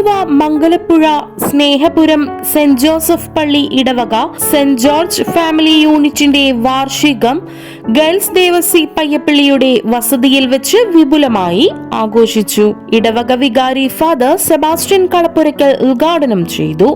Aluva Mangalapuzha Snehapuram saint Joseph പള്ളി ഇടവക saint George family യൂണിറ്റിന്റെ വാർഷികം ഗേൾസ് ദേവസി പയ്യപ്പള്ളിയുടെ വസതിയിൽ വെച്ച് വിപുലമായി ആഘോഷിച്ചു. ഇടവക വികാരി ഫാദർ സെബാസ്റ്റ്യൻ കളപ്പുരയ്ക്കൽ ഉദ്ഘാടനം ചെയ്തു.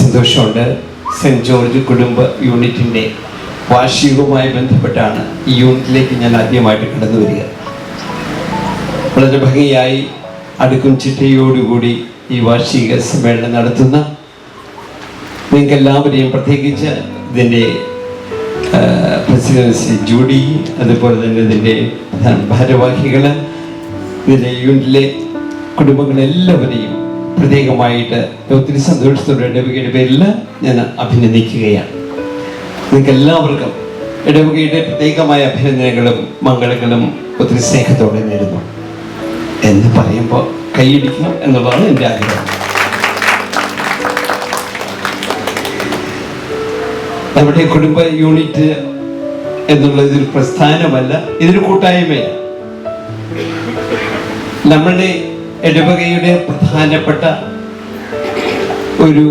സന്തോഷമുണ്ട്. സെന്റ് ജോർജ് കുടുംബ യൂണിറ്റിന്റെ വാർഷികവുമായി ബന്ധപ്പെട്ടാണ് ഈ യൂണിറ്റിലേക്ക് ഞാൻ ആദ്യമായിട്ട് കടന്നു വരിക. വളരെ ഭംഗിയായി അടുക്കും ചിട്ടയോടുകൂടി ഈ വാർഷിക സമ്മേളനം നടത്തുന്ന നിങ്ങൾക്ക് എല്ലാവരെയും പ്രത്യേകിച്ച് ഇതിന്റെ പ്രസിഡൻസി ജൂഡി അതുപോലെ തന്നെ ഇതിന്റെ ഭാരവാഹികൾ ഇതിന്റെ യൂണിറ്റിലെ കുടുംബങ്ങളെല്ലാവരെയും പ്രത്യേകമായിട്ട് ഒത്തിരി സന്തോഷത്തോടെ ഇടവകയുടെ പേരിൽ ഞാൻ അഭിനന്ദിക്കുകയാണ്. നിങ്ങൾക്ക് എല്ലാവർക്കും ഇടവകയുടെ പ്രത്യേകമായ അഭിനന്ദനങ്ങളും മംഗളങ്ങളും ഒത്തിരി സ്നേഹത്തോടെ നേരുന്നു. എന്ന് പറയുമ്പോൾ കൈയടിക്കണം എന്നുള്ളതാണ് എന്റെ ആഗ്രഹം. നമ്മുടെ കുടുംബ യൂണിറ്റ് എന്നുള്ള ഇതൊരു പ്രസ്ഥാനമല്ല ഇതൊരു കൂട്ടായ്മയാണ്. നമ്മളുടെ ഇടവകയുടെ പ്രധാനപ്പെട്ട ഒരു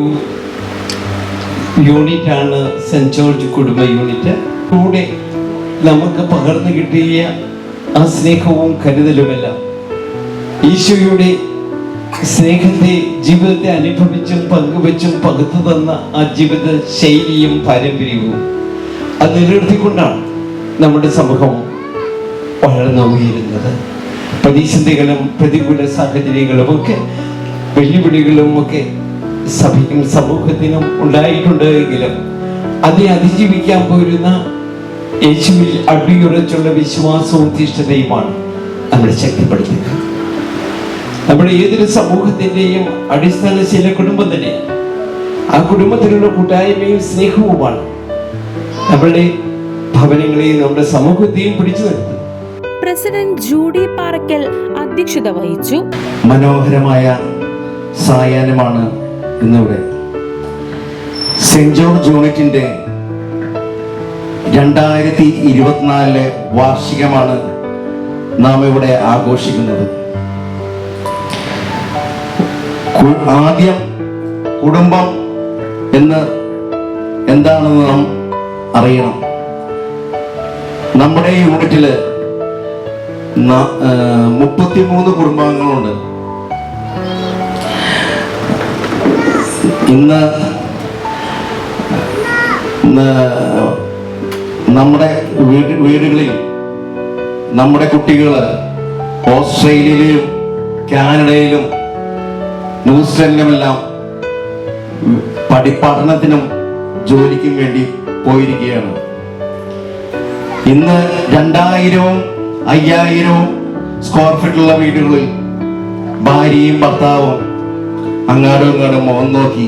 യൂണിറ്റാണ് സെന്റ് ജോർജ് കുടുംബ യൂണിറ്റ്. കൂടെ നമുക്ക് പകർന്നു കിട്ടിയ ആ സ്നേഹവും കരുതലുമെല്ലാം ഈശോയുടെ സ്നേഹത്തെ ജീവിതത്തെ അനുഭവിച്ചും പങ്കുവെച്ചും പകുത്തു തന്ന ആ ജീവിത ശൈലിയും പാരമ്പര്യവും അത് നിലനിർത്തിക്കൊണ്ടാണ് നമ്മുടെ സമൂഹം വളർന്നു ഉയരുന്നത്. പ്രതിസന്ധികളും പ്രതികൂല സാഹചര്യങ്ങളും ഒക്കെ വെല്ലുവിളികളും ഒക്കെ സഭയ്ക്കും സമൂഹത്തിനും ഉണ്ടായിട്ടുണ്ട് എങ്കിലും അതിനെ അതിജീവിക്കാൻ പോരുന്ന യേശുവിൽ അടിയുറച്ചുള്ള വിശ്വാസവും തിഷ്ഠതയുമാണ് നമ്മളെ ശക്തിപ്പെടുത്തുക. നമ്മുടെ ഏതൊരു സമൂഹത്തിന്റെയും അടിസ്ഥാന ശീല കുടുംബം തന്നെ ആ കുടുംബത്തിലുള്ള കൂട്ടായ്മയും സ്നേഹവുമാണ്. നമ്മളുടെ ഭവനങ്ങളെയും നമ്മുടെ സമൂഹത്തെയും പിടിച്ചു നിർത്തുന്നത് പ്രസിഡന്റ് ജൂഡി പാറക്കൽ അധ്യക്ഷത വഹിച്ചു. മനോഹരമായ സായാഹ്നമാണ് ഇന്നിവിടെ. സെന്റ് ജോർജ് യൂണിറ്റിന്റെ രണ്ടായിരത്തി ഇരുപത്തിനാലിലെ വാർഷികമാണ് നാം ഇവിടെ ആഘോഷിക്കുന്നത്. ആദ്യം കുടുംബം എന്ന് എന്താണെന്ന് നാം അറിയണം. നമ്മുടെ യൂണിറ്റിൽ മുപ്പത്തിമൂന്ന് കുടുംബാംഗങ്ങളുണ്ട്. ഇന്ന് നമ്മുടെ വീട് വീടുകളിൽ നമ്മുടെ കുട്ടികൾ ഓസ്ട്രേലിയയിലും കാനഡയിലും ന്യൂസിലൻഡിലുമെല്ലാം പഠിപ്പഠനത്തിനും ജോലിക്കും വേണ്ടി പോയിരിക്കുകയാണ്. ഇന്ന് രണ്ടായിരവും അയ്യായിരവും സ്ക്വയർ ഫീറ്റുള്ള വീടുകളിൽ ഭാര്യയും ഭർത്താവും അങ്ങാടും ഇങ്ങാടും മുഖം നോക്കി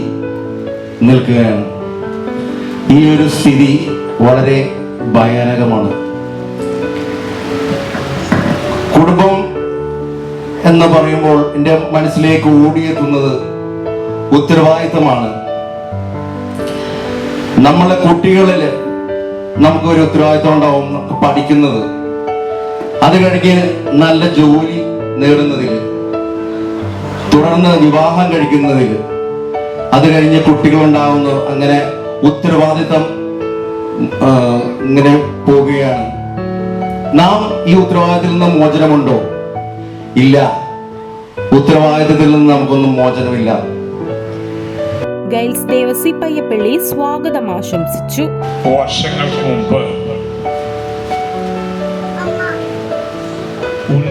നിൽക്കുകയാണ്. ഈ ഒരു സ്ഥിതി വളരെ ഭയാനകമാണ്. കുടുംബം എന്ന് പറയുമ്പോൾ എന്റെ മനസ്സിലേക്ക് ഓടിയെത്തുന്നത് ഉത്തരവാദിത്തമാണ്. നമ്മളെ കുട്ടികളിൽ നമുക്കൊരു ഉത്തരവാദിത്തം ഉണ്ടാവും പഠിക്കുന്നത്. അത് കഴിഞ്ഞ് നല്ല ജോലി നേടുന്നതിൽ തുടർന്ന് വിവാഹം കഴിക്കുന്നതിൽ അത് കഴിഞ്ഞ് കുട്ടികളുണ്ടാവുന്നു അങ്ങനെ ഉത്തരവാദിത്തം ഇങ്ങനെ പോവുകയാണ്. നാം ഈ ഉത്തരവാദിത്തത്തിൽ നിന്ന് മോചനമുണ്ടോ? ഇല്ല. ഉത്തരവാദിത്തത്തിൽ നിന്ന് നമുക്കൊന്നും മോചനമില്ല. ഗൈൽസ് ദേവസി പയ്യപ്പള്ളി സ്വാഗതം ആശംസിച്ചു. വർഷങ്ങൾക്ക് മുമ്പ്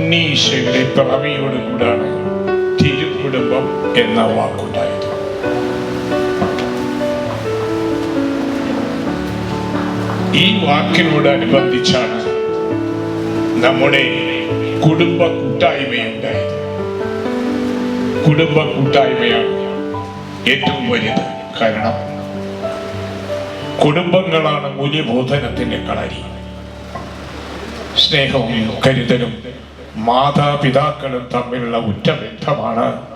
ഉണ്ണീശയുടെ പിറവിയോട് കൂടാണ്. തിരുക്കുടുംബം എന്ന വാക്കുണ്ടായത്. ഈ വാക്കിനോട് അനുബന്ധിച്ചാണ് നമ്മുടെ കുടുംബ കൂട്ടായ്മയുണ്ടായത്. കുടുംബ കൂട്ടായ്മയാണ് ഏറ്റവും വലുത് കാരണം കുടുംബങ്ങളാണ് മൂല്യബോധനത്തിന്റെ കളരി. സ്നേഹവും കരുതലും മാതാപിതാക്കളും തമ്മിലുള്ള ഉറ്റ ബന്ധമാണ്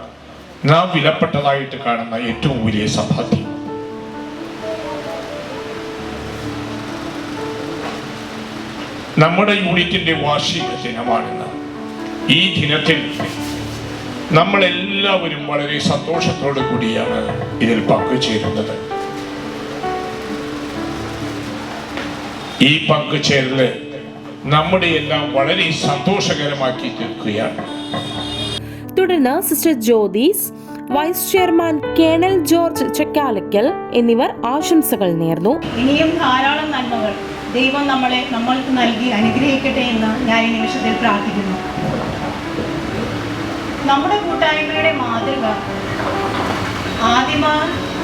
നാം വിലപ്പെട്ടതായിട്ട് കാണുന്ന ഏറ്റവും വലിയ സമ്പാദ്യം. നമ്മുടെ യൂണിറ്റിന്റെ വാർഷിക ദിനമാണെന്ന് ഈ ദിനത്തിൽ നമ്മളെല്ലാവരും വളരെ സന്തോഷത്തോടു കൂടിയാണ് ഇതിൽ പങ്കുചേരുന്നത്. ഈ പങ്കുചേരൽ നമ്മുടെ എല്ലാം വളരെ സന്തോഷകരമാക്കി തീർക്കുകയാണ്. തുടർന്ന് sister Jyothis vice chairman colonel George Chekkalakkal എന്നിവർ ആശംസകൾ നേർന്നു. ഇനിയും ധാരാളം നന്മകൾ ദൈവം നമ്മളെ നമ്മൾക്ക് നൽകി അനുഗ്രഹിക്കട്ടെ എന്ന് ഞാൻ ഈ നിമിഷത്തിൽ പ്രാർത്ഥിക്കുന്നു. നമ്മുടെ കൂട്ടായ്മയുടെ മാതൃക ആദിമ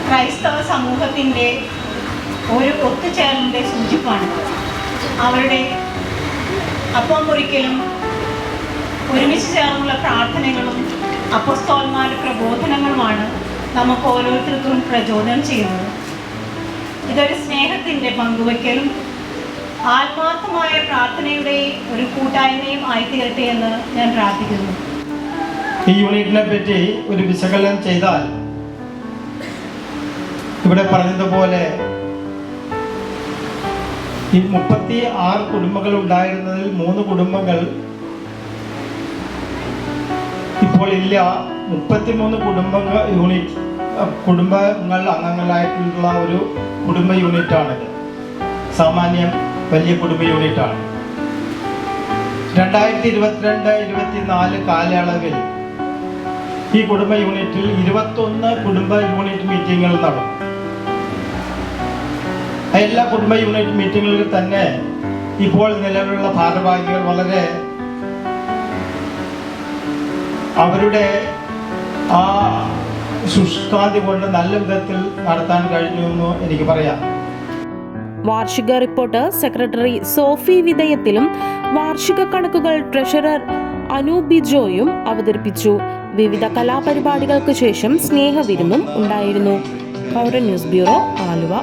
ക്രൈസ്തവ സമൂഹത്തിന്റെ ഒരു ഒത്തുചേരലിന്റെ സൂചിപ്പാണ്. അവരുടെ അപ്പം ഒരിക്കലും ഒരുമിച്ച് ചേർന്നുള്ള പ്രാർത്ഥനകളും അപ്പസ്തോന്മാരുടെ പ്രബോധനങ്ങളുമാണ് നമുക്ക് ഓരോരുത്തർക്കും പ്രചോദനം ചെയ്യുന്നത്. ഇതൊരു സ്നേഹത്തിന്റെ പങ്കുവയ്ക്കലും ആത്മാർത്ഥമായ പ്രാർത്ഥനയുടെ ഒരു കൂട്ടായ്മയും ആയിത്തീരട്ടെ എന്ന് ഞാൻ പ്രാർത്ഥിക്കുന്നു. ഈ യൂണിറ്റിനെ പറ്റി ഒരു വിശകലനം ചെയ്താൽ ഇവിടെ പറഞ്ഞതുപോലെ ഈ മുപ്പത്തി ആറ് കുടുംബങ്ങൾ ഉണ്ടായിരുന്നതിൽ മൂന്ന് കുടുംബങ്ങൾ ഇപ്പോൾ ഇല്ല. മുപ്പത്തിമൂന്ന് കുടുംബങ്ങൾ യൂണിറ്റ് കുടുംബങ്ങൾ അംഗങ്ങളായിട്ടുള്ള ഒരു കുടുംബ യൂണിറ്റാണിത് സാമാന്യം വലിയ കുടുംബ യൂണിറ്റാണ്. രണ്ടായിരത്തി ഇരുപത്തിരണ്ട് ഇരുപത്തിനാല് കാലയളവിൽ ഈ കുടുംബ യൂണിറ്റിൽ ഇരുപത്തൊന്ന് കുടുംബ യൂണിറ്റ് മീറ്റിങ്ങുകൾ നടന്നു. എല്ലാ കുടുംബ യൂണിറ്റ് മീറ്റിങ്ങുകളിൽ തന്നെ ഇപ്പോൾ നിലവിലുള്ള ഭാരവാഹികൾ വളരെ അവരുടെ ആ ശുഷ്കാന്തി കൊണ്ട് നല്ല വിധത്തിൽ നടത്താൻ കഴിഞ്ഞു എന്ന് എനിക്ക് പറയാം. വാർഷിക റിപ്പോർട്ട് സെക്രട്ടറി സോഫി വിധേയത്തിലും വാർഷിക കണക്കുകൾ ട്രഷറർ അനൂബിജോയും അവതരിപ്പിച്ചു. വിവിധ കലാപരിപാടികൾക്ക് ശേഷം സ്നേഹവിരുന്നും ഉണ്ടായിരുന്നു. പൗരൻ ന്യൂസ് ബ്യൂറോ ആലുവ.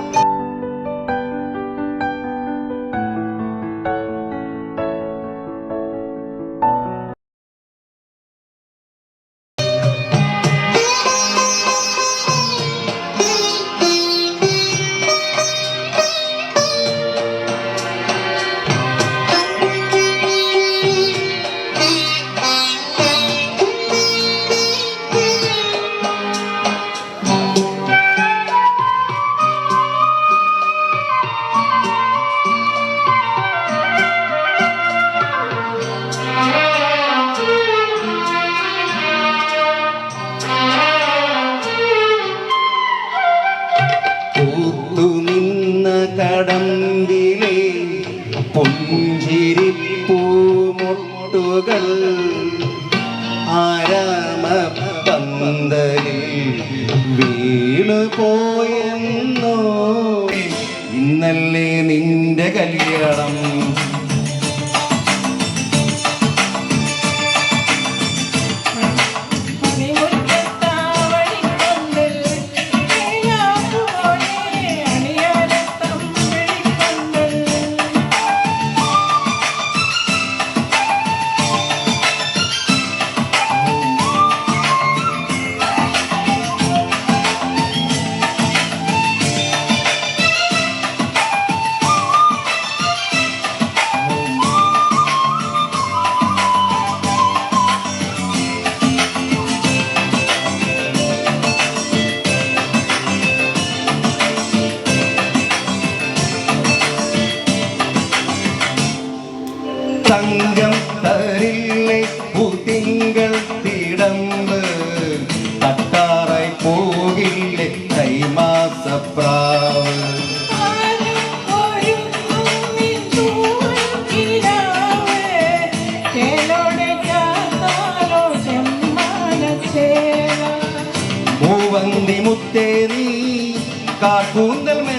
मुत्तेरी का कुंडल में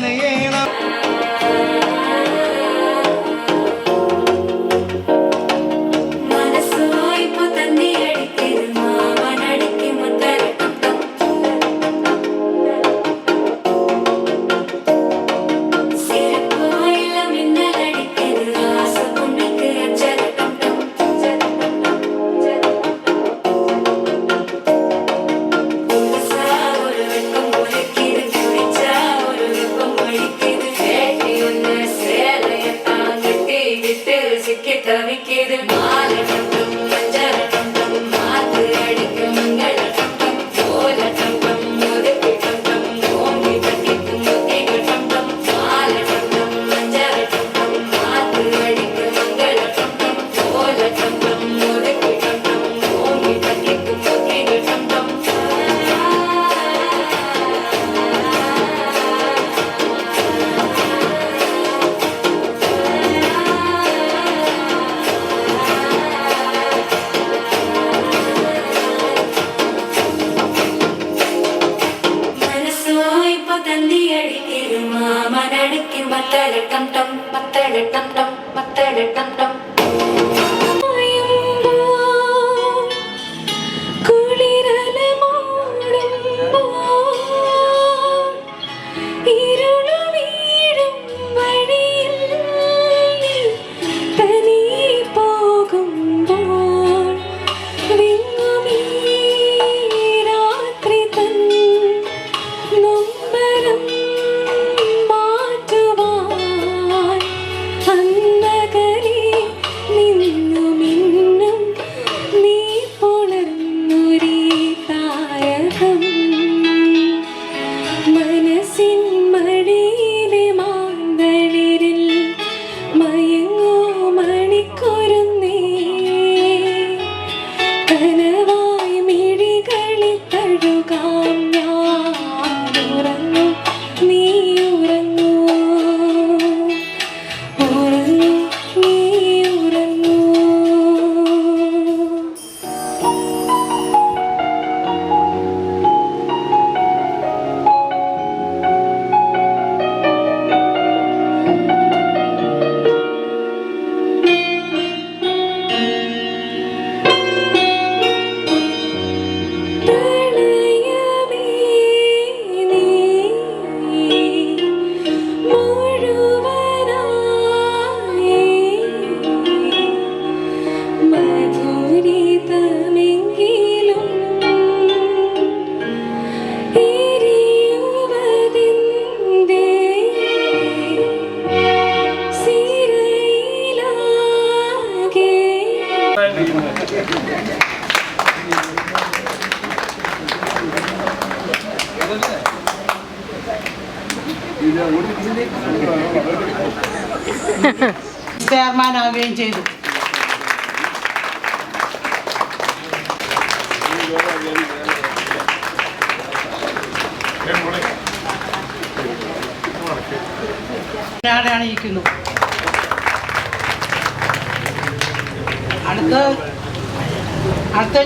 பத்தளட்டம் டம் பத்தளட்டம் டம் பத்தளட்டம் டம் ചെയർമാനാവുകയും ചെയ്തു. ഇരിക്കുന്നു അടുത്ത അടുത്ത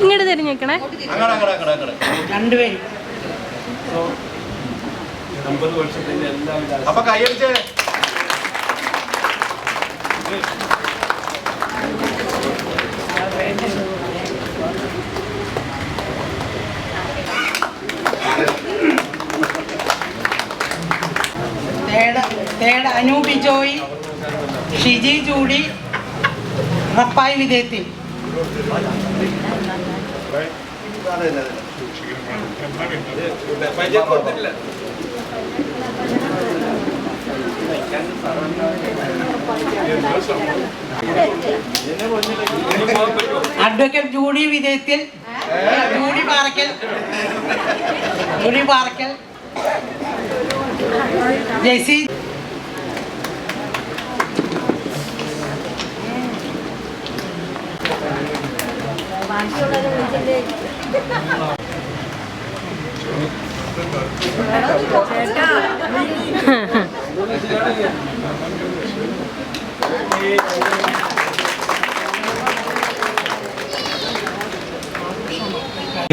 ഇങ്ങോട്ട് തിരിഞ്ഞേക്കണേ. രണ്ടുപേരും. അപ്പൊ കൈയടിച്ചേ. ചൂടി റപ്പായി വിധേയത്തിൽ. അഡ്വക്കേറ്റ് ജൂഡി വിധേയത്തിൽ. ജൂഡി പാറക്കൽ. ജൂഡി പാറക്കൽ. ജയ്സി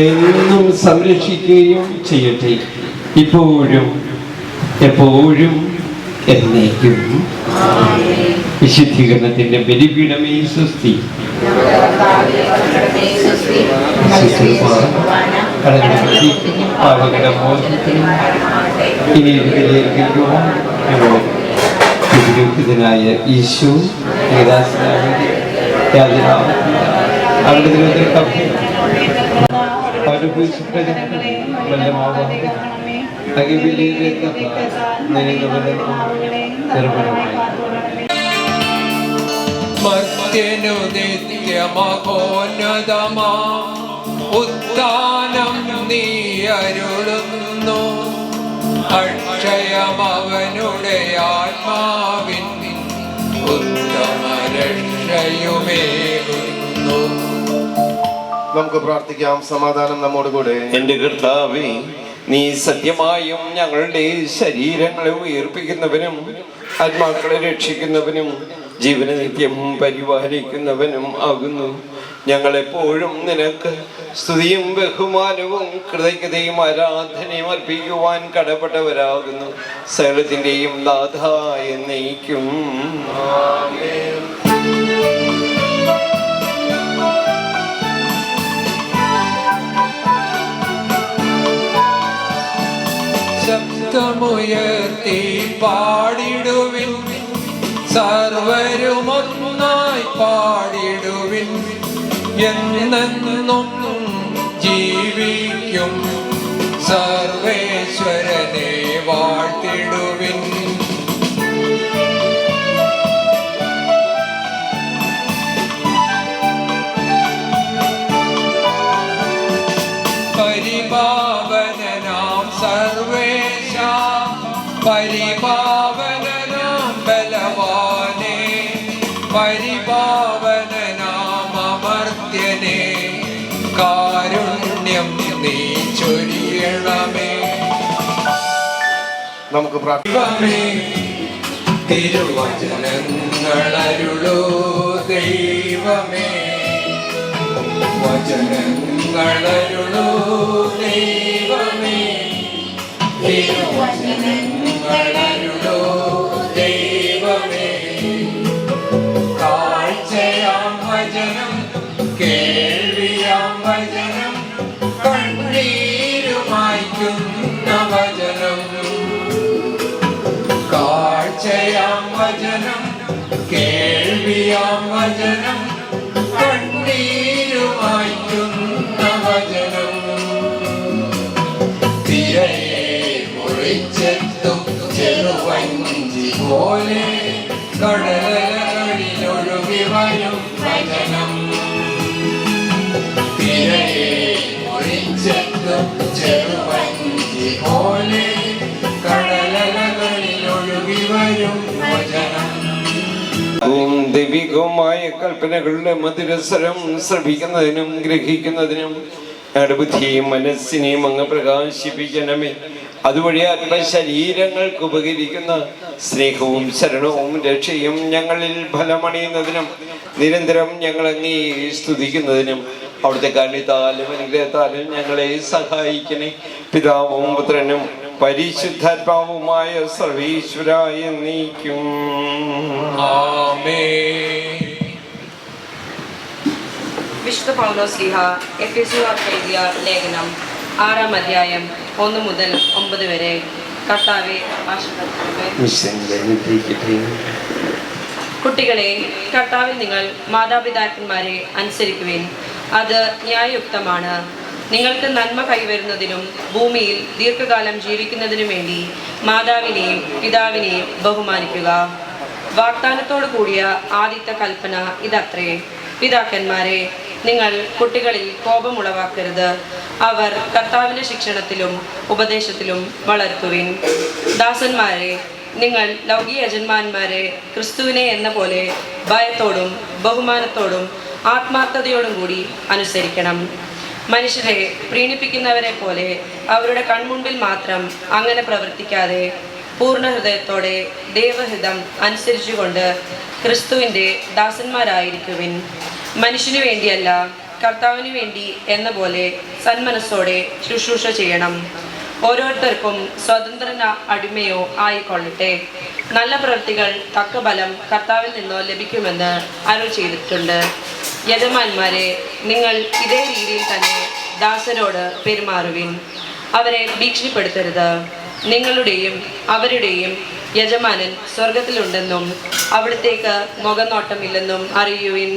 എന്നും സംരക്ഷിക്കുകയും ചെയ്യട്ടെ. ഇപ്പോഴും എപ്പോഴും എന്നേക്കും. വിശുദ്ധീകരണത്തിന്റെ ബലിപീഠമേ സ്വസ്തി ഇതിനായ ഈശോ അവരുടെ ദൈവത്തിൽ മർത്യനു നിത്യമഹോന്നതമാ. ഉത്ഥാനം നീ അരുളുന്നു. അക്ഷയമവനുടെ ആത്മാവിൻ ഉത്തമ രക്ഷയുമേകുന്നു നമുക്ക് പ്രാർത്ഥിക്കാം സമാധാനം നമ്മോട് കൂടെ എന്റെ കർത്താവേ നീ സത്യമായും ഞങ്ങളുടെ ശരീരങ്ങളെ ഉയർപ്പിക്കുന്നവനും ആത്മാക്കളെ രക്ഷിക്കുന്നവനും ജീവന നിത്യം പരിപാലിക്കുന്നവനും ആകുന്നു. ഞങ്ങളെപ്പോഴും നിനക്ക് സ്തുതിയും ബഹുമാനവും കൃതജ്ഞതയും ആരാധനയും അർപ്പിക്കുവാൻ കടപ്പെട്ടവരാകുന്നു. സകലത്തിന്റെയും നാഥ എന്നേക്കും. ആമേൻ. ശബ്ദമുയർത്തി പാടിടുവിൻ. സർവരുമൊന്നായി പാടിടുവിൻ. എന്നെന്നും ജീവിക്കും. സർവേശ്വരനെ വാഴ്ത്തിടുവിൻ. പരിപാവനാം അമർത്യനെ കാരുണ്യം നീ ചൊരിയണമേ. നമുക്ക് പ്രാർത്ഥിക്കാമേ തിരുവചനങ്ങളരുളോ ദൈവമേ. വചനങ്ങളരുളോ ദൈവമേ. തിരുവചനങ്ങളരുളോ വചനം കണ്ണീരുമായിക്കുന്ന വചനം. കാഴ്ചയാം വചനം കേൾവിയാം വചനം കണ്ണീരുമായിക്കുന്ന വചനം. തിരയെ മുറിച്ചെത്തും ചെറുവഞ്ചി പോലെ പോലെ കടലകളിലൊഴുകി വരും ദൈവികവുമായ കൽപ്പനകളുടെ മധുരസ്വരം ശ്രവിക്കുന്നതിനും ഗ്രഹിക്കുന്നതിനും ബുദ്ധിയെയും മനസ്സിനെയും അങ്ങ് പ്രകാശിപ്പിക്കണമേ. അതുവഴി ആത്മശരീരങ്ങൾക്ക് ഉപകരിക്കുന്ന സ്നേഹവും ശരണവും രക്ഷയും ഞങ്ങളിൽ ഫലമണിയുന്നതിനും നിരന്തരം ഞങ്ങൾ അങ്ങേ സ്തുതിക്കുന്നതിനും അവിടുത്തെ കാരണത്താലും അനുഗ്രഹത്താലും ഞങ്ങളെ സഹായിക്കണേ. പിതാവും പുത്രനും പരിശുദ്ധാത്മാവുമായ സർവീശ്വരായ നീക്കും. വിശുദ്ധ പൗലോസ് ലീഹ എഫെസുകാർക്ക് എഴുതിയ ലേഖനം ആറാം അധ്യായം ഒന്ന് മുതൽ ഒമ്പത് വരെ. കർത്താവെ കുട്ടികളെ കർത്താവിൽ നിങ്ങൾ മാതാപിതാക്കന്മാരെ അനുസരിക്കുവിൻ. അത് ന്യായയുക്തമാണ്. നിങ്ങൾക്ക് നന്മ കൈവരുന്നതിനും ഭൂമിയിൽ ദീർഘകാലം ജീവിക്കുന്നതിനും വേണ്ടി മാതാവിനെയും പിതാവിനെയും ബഹുമാനിക്കുക. വാഗ്ദാനത്തോടു കൂടിയ ആദ്യത്തെ കൽപ്പന ഇതത്രേ. പിതാക്കന്മാരെ നിങ്ങൾ കുട്ടികളിൽ കോപമുളവാക്കരുത്. അവർ കർത്താവിന്റെ ശിക്ഷണത്തിലും ഉപദേശത്തിലും വളർത്തുവിൻ. ദാസന്മാരെ നിങ്ങൾ ലൗകിക യജന്മാന്മാരെ ക്രിസ്തുവിനെ എന്ന പോലെ ഭയത്തോടും ബഹുമാനത്തോടും ആത്മാർത്ഥതയോടും കൂടി അനുസരിക്കണം. മനുഷ്യരെ പ്രീണിപ്പിക്കുന്നവരെ പോലെ അവരുടെ കൺമുമ്പിൽ മാത്രം അങ്ങനെ പ്രവർത്തിക്കാതെ പൂർണ ഹൃദയത്തോടെ ദൈവഹിതം അനുസരിച്ചുകൊണ്ട് ക്രിസ്തുവിന്റെ ദാസന്മാരായിരിക്കുവിൻ. മനുഷ്യനു വേണ്ടിയല്ല കർത്താവിന് വേണ്ടി എന്ന പോലെ സന്മനസ്സോടെ ശുശ്രൂഷ ചെയ്യണം. ഓരോരുത്തർക്കും സ്വതന്ത്രന അടിമയോ ആയിക്കൊള്ളട്ടെ. നല്ല പ്രവൃത്തികൾ തക്ക ബലം കർത്താവിൽ നിന്നോ ലഭിക്കുമെന്ന് അരുൾ ചെയ്തിട്ടുണ്ട്. യജമാന്മാരെ നിങ്ങൾ ഇതേ രീതിയിൽ തന്നെ ദാസരോട് പെരുമാറുവിൻ. അവരെ ഭീഷണിപ്പെടുത്തരുത്. നിങ്ങളുടെയും അവരുടെയും യജമാനൻ സ്വർഗത്തിലുണ്ടെന്നും അവിടത്തേക്ക് മുഖനോട്ടമില്ലെന്നും അറിയുവിൻ.